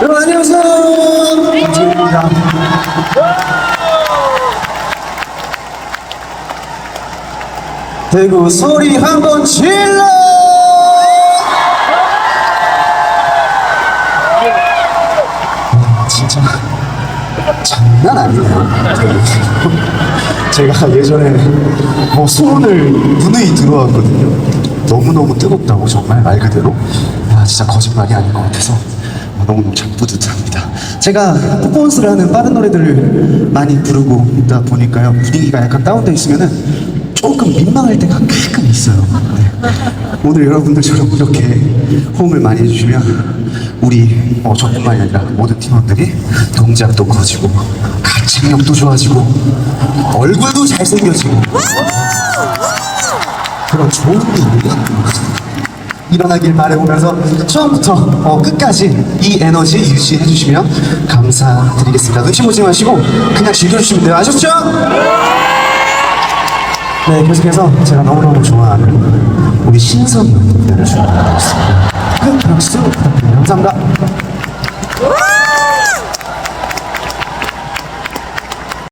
여러분 안녕하세요. 조입니다. 대구 소리 한 번 질러! 와, 진짜 장난 아니네요. 제가 예전에 뭐 소원을 누누이 들어왔거든요. 너무너무 뜨겁다고 정말 말 그대로. 아, 진짜 거짓말이 아닌 것 같아서 너무너무 참 뿌듯합니다. 제가 퍼포먼스를 하는 빠른 노래들을 많이 부르고 있다 보니까요. 분위기가 약간 다운돼 있으면은 조금 민망할 때가 가끔 있어요. 네. 오늘 여러분들처럼 이렇게 호응을 많이 해주시면 우리 어, 저뿐만이 아니라 모든 팀원들이 동작도 커지고 가창력도 좋아지고 얼굴도 잘생겨지고 그런 좋은 일이 일어나길 바라보면서 처음부터 어, 끝까지 이 에너지 유지해 주시면 감사드리겠습니다. 눈치 보지 마시고 그냥 즐겨주시면 돼요. 아셨죠? 네, 계속해서 제가 너무너무 좋아하는 우리 신성이 무대를 준비하겠습니다. 큰 박수 부탁드립니다. 감사합니다.